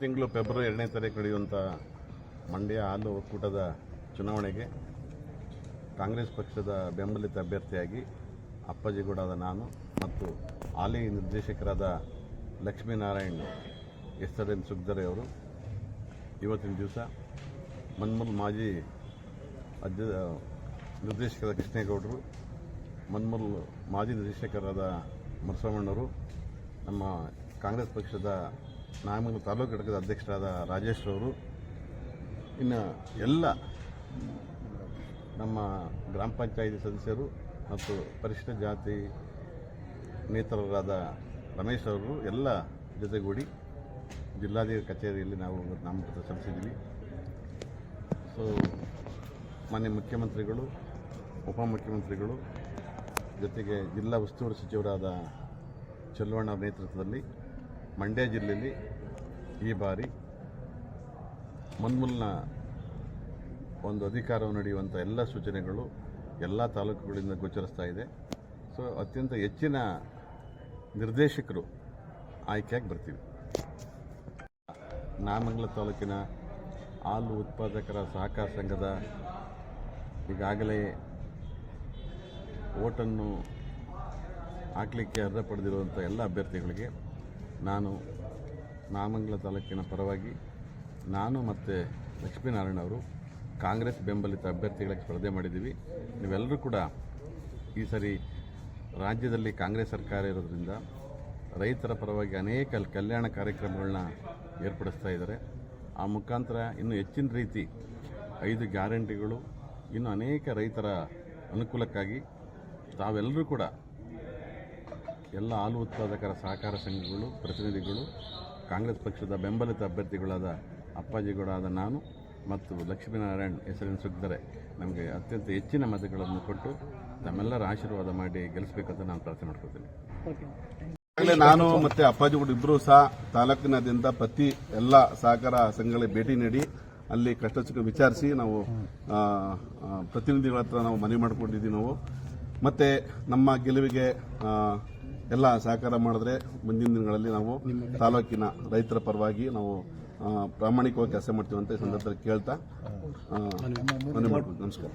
ತಿಂಗಳು ಫೆಬ್ರವರಿ ಎರಡನೇ ತಾರೀಕು ನಡೆಯುವಂಥ ಮಂಡ್ಯ ಹಾಲು ಒಕ್ಕೂಟದ ಚುನಾವಣೆಗೆ ಕಾಂಗ್ರೆಸ್ ಪಕ್ಷದ ಬೆಂಬಲಿತ ಅಭ್ಯರ್ಥಿಯಾಗಿ ಅಪ್ಪಾಜಿಗೌಡಾದ ನಾನು ಮತ್ತು ಹಾಲಿ ನಿರ್ದೇಶಕರಾದ ಲಕ್ಷ್ಮೀನಾರಾಯಣ್ ಎಸ್ ಆರ್ ಎನ್ ಸುಗ್ದರೆ ಅವರು ಇವತ್ತಿನ ದಿವಸ ಮನ್ಮೂಲ್ ಮಾಜಿ ಅಧ್ಯ ನಿರ್ದೇಶಕರಾದ ಕೃಷ್ಣೇಗೌಡರು, ಮನ್ಮೂಲ್ ಮಾಜಿ ನಿರ್ದೇಶಕರಾದ ಮುರಸಮ್ಮಣ್ಣವರು ನಮ್ಮ ಕಾಂಗ್ರೆಸ್ ಪಕ್ಷದ ನಾಮಂಗಲ ತಾಲೂಕು ಘಟಕದ ಅಧ್ಯಕ್ಷರಾದ ರಾಜೇಶ್ ಅವರು ಇನ್ನು ಎಲ್ಲ ನಮ್ಮ ಗ್ರಾಮ ಪಂಚಾಯಿತಿ ಸದಸ್ಯರು ಮತ್ತು ಪರಿಶಿಷ್ಟ ಜಾತಿ ನೇತರರಾದ ರಮೇಶ್ ಅವರು ಎಲ್ಲ ಜೊತೆಗೂಡಿ ಜಿಲ್ಲಾಧಿಕಾರಿ ಕಚೇರಿಯಲ್ಲಿ ನಾವು ನಾಮಪತ್ರ ಸಲ್ಲಿಸಿದ್ವಿ ಸೊ ಮಾನ್ಯ ಮುಖ್ಯಮಂತ್ರಿಗಳು, ಉಪಮುಖ್ಯಮಂತ್ರಿಗಳು, ಜೊತೆಗೆ ಜಿಲ್ಲಾ ಉಸ್ತುವಾರಿ ಸಚಿವರಾದ ಚೆಲ್ಲುವಣ್ಣ ನೇತೃತ್ವದಲ್ಲಿ ಮಂಡ್ಯ ಜಿಲ್ಲೆಯಲ್ಲಿ ಈ ಬಾರಿ ಮುನ್ಮುಲ್ನ ಒಂದು ಅಧಿಕಾರವು ನಡೆಯುವಂಥ ಎಲ್ಲ ಸೂಚನೆಗಳು ಎಲ್ಲ ತಾಲೂಕುಗಳಿಂದ ಗೋಚರಿಸ್ತಾ ಇದೆ. ಸೊ ಅತ್ಯಂತ ಹೆಚ್ಚಿನ ನಿರ್ದೇಶಕರು ಆಯ್ಕೆಯಾಗಿ ಬರ್ತೀವಿ. ನಾಮಂಗಲ ತಾಲೂಕಿನ ಹಾಲು ಉತ್ಪಾದಕರ ಸಹಕಾರ ಸಂಘದ ಈಗಾಗಲೇ ಓಟನ್ನು ಹಾಕಲಿಕ್ಕೆ ಅರ್ಹ ಪಡೆದಿರುವಂಥ ಎಲ್ಲ ಅಭ್ಯರ್ಥಿಗಳಿಗೆ ನಾನು ನಾಮಂಗಲ ತಾಲೂಕಿನ ಪರವಾಗಿ ನಾನು ಮತ್ತು ಲಕ್ಷ್ಮೀನಾರಾಯಣ ಅವರು ಕಾಂಗ್ರೆಸ್ ಬೆಂಬಲಿತ ಅಭ್ಯರ್ಥಿಗಳಿಗೆ ಸ್ಪರ್ಧೆ ಮಾಡಿದ್ದೀವಿ. ನೀವೆಲ್ಲರೂ ಕೂಡ ಈ ಸರಿ ರಾಜ್ಯದಲ್ಲಿ ಕಾಂಗ್ರೆಸ್ ಸರ್ಕಾರ ಇರೋದ್ರಿಂದ ರೈತರ ಪರವಾಗಿ ಅನೇಕ ಕಲ್ಯಾಣ ಕಾರ್ಯಕ್ರಮಗಳನ್ನ ಏರ್ಪಡಿಸ್ತಾ ಇದ್ದಾರೆ. ಆ ಮುಖಾಂತರ ಇನ್ನೂ ಹೆಚ್ಚಿನ ರೀತಿ ಐದು ಗ್ಯಾರಂಟಿಗಳು, ಇನ್ನು ಅನೇಕ ರೈತರ ಅನುಕೂಲಕ್ಕಾಗಿ ತಾವೆಲ್ಲರೂ ಕೂಡ ಎಲ್ಲ ಹಾಲು ಉತ್ಪಾದಕರ ಸಹಕಾರ ಸಂಘಗಳು ಪ್ರತಿನಿಧಿಗಳು ಕಾಂಗ್ರೆಸ್ ಪಕ್ಷದ ಬೆಂಬಲಿತ ಅಭ್ಯರ್ಥಿಗಳಾದ ಅಪ್ಪಾಜಿಗಳಾದ ನಾನು ಮತ್ತು ಲಕ್ಷ್ಮೀನಾರಾಯಣ್ ಹೆಸರಿನ ಸುಗ್ದರೆ ನಮಗೆ ಅತ್ಯಂತ ಹೆಚ್ಚಿನ ಮತಗಳನ್ನು ಕೊಟ್ಟು ತಮ್ಮೆಲ್ಲರ ಆಶೀರ್ವಾದ ಮಾಡಿ ಗೆಲ್ಲಿಸಬೇಕಂತ ನಾನು ಪ್ರಾರ್ಥನೆ ಮಾಡ್ಕೊತೀನಿ ಈಗಾಗಲೇ ನಾನು ಮತ್ತೆ ಅಪ್ಪಾಜಿಗಳು ಇಬ್ಬರೂ ಸಹ ತಾಲೂಕಿನಾದ್ಯಂತ ಪ್ರತಿ ಎಲ್ಲ ಸಹಕಾರ ಸಂಘಗಳಿಗೆ ಭೇಟಿ ನೀಡಿ ಅಲ್ಲಿ ಕಷ್ಟ ಸುಖ ವಿಚಾರಿಸಿ ನಾವು ಪ್ರತಿನಿಧಿಗಳ ಹತ್ರ ನಾವು ಮನವಿ ಮಾಡಿಕೊಂಡಿದ್ದೀವಿ ನಾವು. ಮತ್ತೆ ನಮ್ಮ ಗೆಲುವಿಗೆ ಆ, ಎಲ್ಲ ಸಹಕಾರ ಮಾಡಿದ್ರೆ ಮುಂದಿನ ದಿನಗಳಲ್ಲಿ ನಾವು ತಾಲೂಕಿನ ರೈತರ ಪರವಾಗಿ ನಾವು ಪ್ರಾಮಾಣಿಕವಾಗಿ ಕೆಲಸ ಮಾಡ್ತೀವಿ ಅಂತ ಈ ಸಂದರ್ಭದಲ್ಲಿ ಕೇಳ್ತಾ ನಮಸ್ಕಾರ.